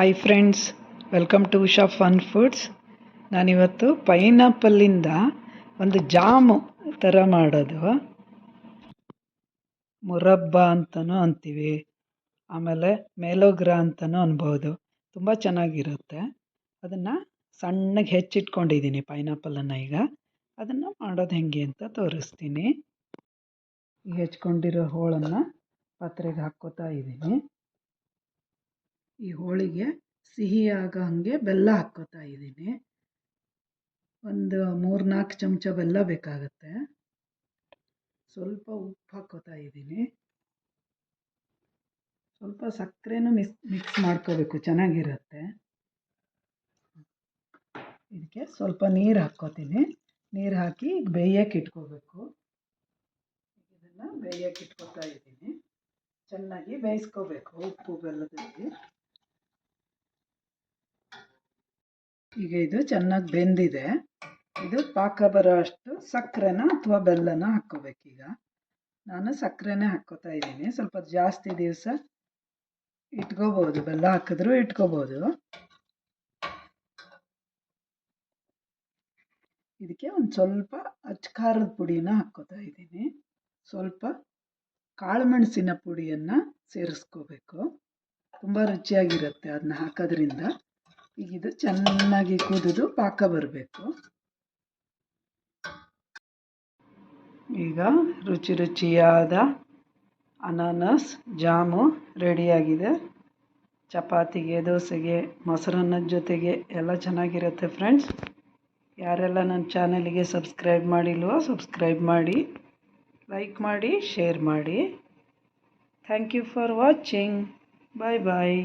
Hi friends welcome to Usha fun foods ನಾನಿವತ್ತು ಪೈನಾಪಲ್ಲಿಂದ ಒಂದು ಜಾಮು ಥರ ಮಾಡೋದು. ಮುರಬ್ಬ ಅಂತಲೂ ಅಂತೀವಿ. ಆಮೇಲೆ ಮೇಲೋಗ್ರ ಅಂತಲೂ ಅನ್ಬೋದು. ತುಂಬ ಚೆನ್ನಾಗಿರುತ್ತೆ. ಅದನ್ನು ಸಣ್ಣಗೆ ಹೆಚ್ಚಿಟ್ಕೊಂಡಿದ್ದೀನಿ ಪೈನಾಪಲನ್ನು ಈಗ. ಅದನ್ನು ಮಾಡೋದು ಹೆಂಗೆ ಅಂತ ತೋರಿಸ್ತೀನಿ. ಹೆಚ್ಕೊಂಡಿರೋ ಹೋಳನ್ನು ಪಾತ್ರೆಗೆ ಹಾಕ್ಕೋತಾ ಇದ್ದೀನಿ. ಈ ಹೋಳಿಗೆ ಸಿಹಿ ಆಗೋ ಹಾಗೆ ಬೆಲ್ಲ ಹಾಕ್ಕೋತಾ ಇದ್ದೀನಿ. ಒಂದು ಮೂರು ನಾಲ್ಕು ಚಮಚ ಬೆಲ್ಲ ಬೇಕಾಗುತ್ತೆ. ಸ್ವಲ್ಪ ಉಪ್ಪು ಹಾಕ್ಕೋತಾ ಇದ್ದೀನಿ. ಸ್ವಲ್ಪ ಸಕ್ಕರೆನೂ ಮಿಕ್ಸ್ ಮಿಕ್ಸ್ ಮಾಡ್ಕೋಬೇಕು, ಚೆನ್ನಾಗಿರುತ್ತೆ. ಇದಕ್ಕೆ ಸ್ವಲ್ಪ ನೀರು ಹಾಕ್ಕೋತೀನಿ. ನೀರು ಹಾಕಿ ಬೇಯಕ್ಕೆ ಇಟ್ಕೋಬೇಕು. ಇದನ್ನು ಬೇಯಕ್ಕೆ ಇಟ್ಕೋತಾ ಇದ್ದೀನಿ. ಚೆನ್ನಾಗಿ ಬೇಯಿಸ್ಕೋಬೇಕು ಉಪ್ಪು, ಬೆಲ್ಲದಲ್ಲಿ. ಈಗ ಇದು ಚೆನ್ನಾಗಿ ಬೆಂದಿದೆ. ಇದು ಪಾಕ ಬರೋ ಅಷ್ಟು ಸಕ್ಕರೆನ ಅಥವಾ ಬೆಲ್ಲನ ಹಾಕ್ಕೋಬೇಕೀಗ ನಾನು ಸಕ್ಕರೆನೇ ಹಾಕ್ಕೋತಾ ಇದ್ದೀನಿ. ಸ್ವಲ್ಪ ಜಾಸ್ತಿ ದಿವಸ ಇಟ್ಕೋಬೋದು. ಬೆಲ್ಲ ಹಾಕಿದ್ರೂ ಇಟ್ಕೋಬೋದು. ಇದಕ್ಕೆ ಒಂದು ಸ್ವಲ್ಪ ಅಚ್ಕಾರದ ಪುಡಿನ ಹಾಕ್ಕೋತಾ ಇದ್ದೀನಿ. ಸ್ವಲ್ಪ ಕಾಳುಮೆಣಸಿನ ಪುಡಿಯನ್ನು ಸೇರಿಸ್ಕೋಬೇಕು. ತುಂಬ ರುಚಿಯಾಗಿರುತ್ತೆ ಅದನ್ನ ಹಾಕೋದ್ರಿಂದ. ಇದು ಚೆನ್ನಾಗಿ ಕುದಿದು ಪಾಕ ಬರಬೇಕು. ಈಗ ರುಚಿ ರುಚಿಯಾದ ಅನಾನಸ್, ಜಾಮು ರೆಡಿಯಾಗಿದೆ. ಚಪಾತಿಗೆ, ದೋಸೆಗೆ ಮೊಸರನ್ನದ ಜೊತೆಗೆ ಎಲ್ಲ ಚೆನ್ನಾಗಿರುತ್ತೆ ಫ್ರೆಂಡ್ಸ್. ಯಾರೆಲ್ಲ ನನ್ನ ಚಾನಲಿಗೆ ಸಬ್ಸ್ಕ್ರೈಬ್ ಮಾಡಿಲ್ವೋ ಸಬ್ಸ್ಕ್ರೈಬ್ ಮಾಡಿ, ಲೈಕ್ ಮಾಡಿ, ಶೇರ್ ಮಾಡಿ. Thank you for watching. Bye bye.